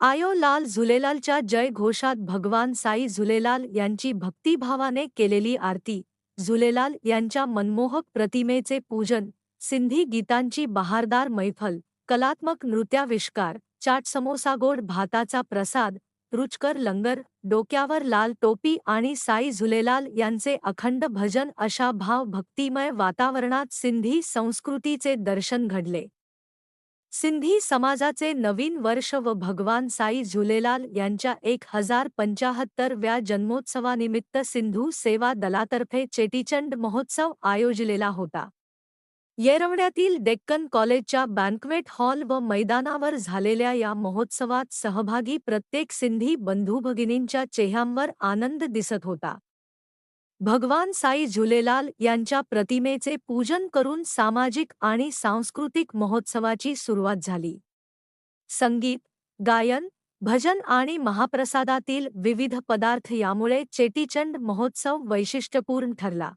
आयो लाल झुलेलालच्या जय घोषात भगवान साई झुलेलाल यांची भक्तिभावाने केलेली आरती. झुलेलाल यांच्या मनमोहक प्रतिमेचे पूजन सिंधी गीतांची बहारदार मैफल कलात्मक नृत्याविष्कार चाट समोसागोड भाताचा प्रसाद रुचकर लंगर डोक्यावर लाल टोपी आणि साई झुलेलाल यांचे अखंड भजन अशा भाव भक्तिमय वातावरणात सिंधी संस्कृतीचे दर्शन घडले. सिंधी समाजाचे नवीन वर्ष व भगवान साई झुलेलाल यांच्या एक हजार पंचाहत्तरव्या जन्मोत्सवानिमित्त सिंधू सेवा दलातर्फे चेटीचंड महोत्सव आयोजलेला होता. येरवड्यातील डेक्कन कॉलेजच्या बँक्वेट हॉल व मैदानावर झालेल्या या महोत्सवात सहभागी प्रत्येक सिंधी बंधुभगिनींच्या चेहऱ्यांवर आनंद दिसत होता. भगवान साई झुलेलाल यांच्या प्रतिमेचे पूजन करून सामाजिक आणि सांस्कृतिक महोत्सवाची सुरुवात झाली. संगीत गायन भजन आणि महाप्रसादातील विविध पदार्थ यामुळे चेटीचंड महोत्सव वैशिष्ट्यपूर्ण ठरला.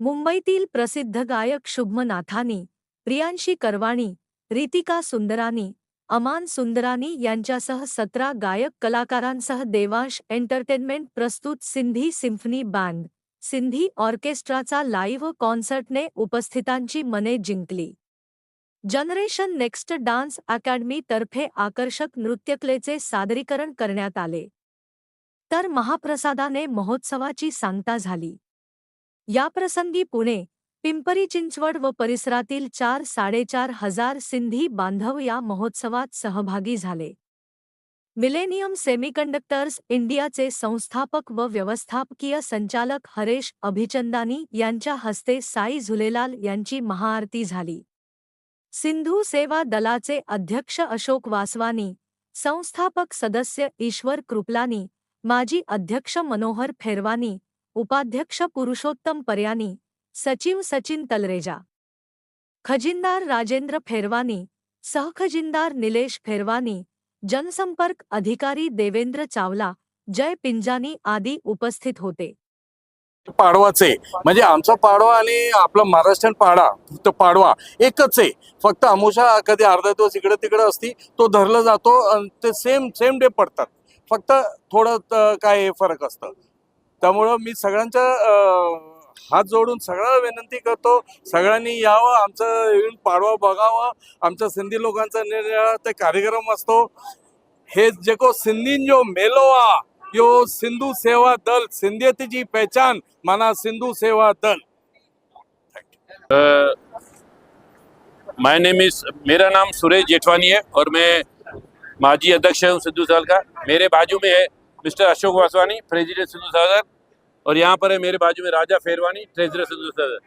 मुंबईतील प्रसिद्ध गायक शुभमनाथानी प्रियांशी करवाणी रितिका सुंदरानी अमान सुंदरानी यांच्यासह सतरा गायक कलाकारांसह देवांश एंटरटेनमेंट प्रस्तुत सिंधी सिम्फनी बँड, सिंधी ऑर्केस्ट्राचा लाईव्ह कॉन्सर्टने उपस्थितांची मने जिंकली. जनरेशन नेक्स्ट डान्स अकॅडमी तर्फे आकर्षक नृत्यकलेचे सादरीकरण करण्यात आले. तर महाप्रसादाने महोत्सवाची सांगता झाली. याप्रसंगी पुणे पिंपरी चिंचवड व परिसरातील चार साडेचार हज़ार सिंधी बांधव या महोत्सवात सहभागी झाले. मिलेनियम सेमीकंडक्टर्स इंडियाचे संस्थापक व व्यवस्थापकीय संचालक हरेश अभिचंदानी यांच्या हस्ते साई झुलेलाल यांची महाआरती झाली. सिंधू सेवा दलाचे अध्यक्ष अशोक वासवानी, संस्थापक सदस्य ईश्वर कृपलानी, माजी अध्यक्ष मनोहर फेरवानी, उपाध्यक्ष पुरुषोत्तम पर्यानी सचिव सचिन तलरेजा. खजिनदार राजेंद्र फेरवानी सहखजिनदार निलेश फेरवानी जनसंपर्क अधिकारी देवेंद्र चावला जय पिंजानी आदी उपस्थित होते. पाडवाचे म्हणजे आमचा पाडवा आणि आपला महाराष्ट्रीयन पाडा फक्त पाडवा एकच आहे. फक्त अमुषा कधी अर्धा दिवस इकडे तिकडे असती तो धरला जातो ते सेम सेम डे पडतात. फक्त थोडं काय फरक असतं. त्यामुळं मी सगळ्यांच्या हात जोडून सगळ्यांना विनंती करतो. सगळ्यांनी यावं आमचं येऊन पाडवा बघावं. आमच्या सिंधी लोकांचा निरनिराळा ते कार्यक्रम असतो. हे जेको सिंधीन जो मेलो आ यो सिंधू सेवा दल सिंधियत जी पहचान माना सिंधू सेवा दल. माय नेम इज मेरा नाम सुरेश जेठवानी है और मैं माजी अध्यक्ष हूँ सिद्धू साल का मेरे बाजू में है मिस्टर अशोक वासवानी प्रेसिडेंट सिद्धू सागर और यहाँ पर है मेरे बाजू में राजा फेरवानी ट्रेजर सिंधु सागर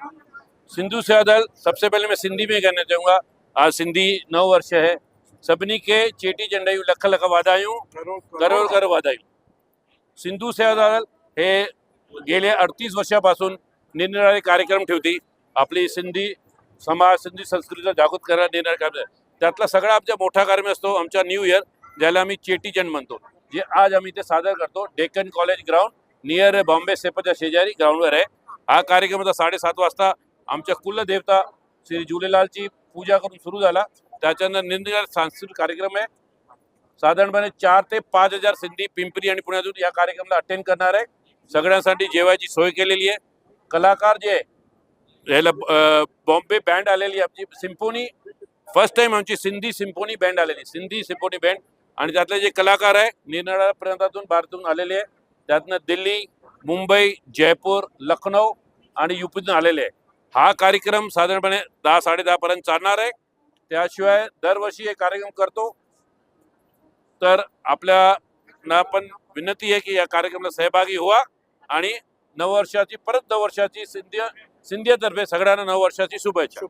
सिंधु सेवा सबसे पहले मैं सिंधी में कहना चाहूँगा। आज सिंधी नव वर्ष है। सभिनी के चेटी चंडायूं लख लख वाधायूं करोड करोड वाधायूं सिंधू सदल हे गेल्या अडतीस वर्षापासून निरनिराळे कार्यक्रम ठेवती। आपली सिंधी समाज सिंधी संस्कृतीचा जागृत करायला निरनिराळे कार्यक्रम त्यातला सगळा आमचा मोठा कार्यक्रम असतो आमचा न्यू इयर ज्याला आम्ही चेटीचंड म्हणतो. जे आज आम्ही इथे सादर करतो Deccan college ground near Bombay सेपच्या शेजारी ग्राउंडवर आहे. हा कार्यक्रम आता साडेसात वाजता आमच्या कुलदेवता श्री झुलेलालची पूजा करून सुरू झाला. त्याच्यानंतर निरनिराळ सांस्कृतिक कार्यक्रम आहे. साधारणपणे चार ते पाच हजार सिंधी पिंपरी आणि पुण्यातून या कार्यक्रमाला अटेंड करणार आहे. सगळ्यांसाठी जेवायची सोय केलेली आहे. कलाकार जे ह्याला याला बॉम्बे बँड आलेली आहे आमची सिम्फोनी. फर्स्ट टाइम आमची सिंधी सिम्फोनी बँड आलेली सिंधी सिम्फोनी बँड. आणि त्यातले जे कलाकार आहे निरनिराळ्या प्रांतातून भारतातून आलेले आहे. त्यातनं दिल्ली मुंबई जयपूर लखनौ आणि युपीतून आलेले आहे. हा कार्यक्रम साधारणपणे दहा साडेदहापर्यंत चालणार आहे. त्याशिवाय दरवर्षी हे कार्यक्रम करतो. तर आपल्या पण विनंती आहे की या कार्यक्रमाला सहभागी व्हा आणि नववर्षाची परत नववर्षाची सिंधी सिंधियातर्फे सगळ्यांना नववर्षाची शुभेच्छा.